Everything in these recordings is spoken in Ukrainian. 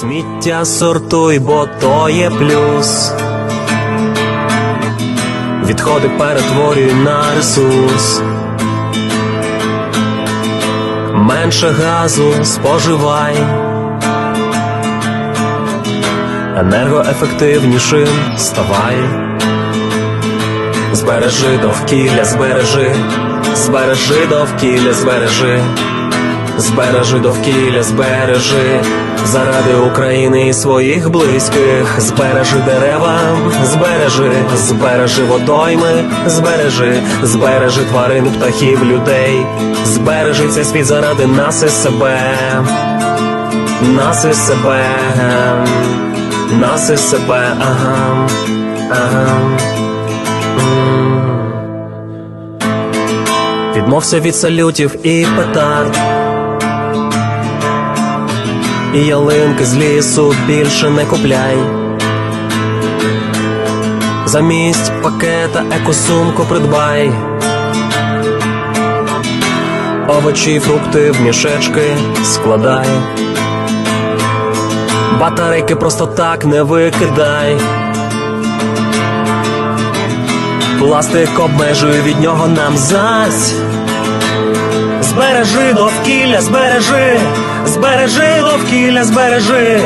Сміття сортуй, бо то є плюс. Відходи перетворюй на ресурс. Менше газу споживай. Енергоефективнішим ставай. Збережи довкілля, збережи, збережи довкілля, збережи, збережи довкілля, збережи, заради України і своїх близьких, збережи дерева, збережи, збережи водойми, збережи, збережи тварин, птахів, людей, збережи цей світ заради нас і себе, нас і себе, нас і себе, ага, ага. Відмовся від салютів і петард І ялинки з лісу більше не купляй. Замість пакета екосумку придбай. Овочі, фрукти в мішечки складай. Батарейки просто так не викидай. Пластик обмежує від нього нам зась. Збережи довкілля, збережи, збережи довкілля, збережи,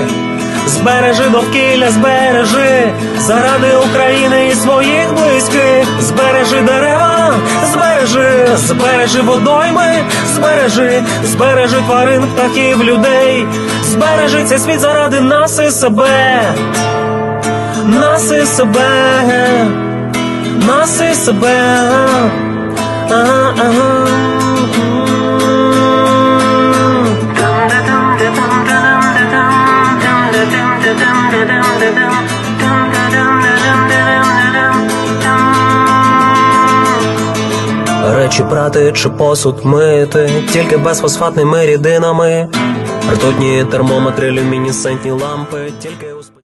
збережи довкілля, збережи, заради України і своїх близьких, збережи дерева, збережи, збережи водойми, збережи, збережи тварин, птахів, людей, збережи цей світ заради нас і себе, нас і себе. Нас і себе. Ага, ага. Речі прати чи посуд мити, тільки безфосфатними рідинами, ртутні термометри, люмінісцентні лампи, тільки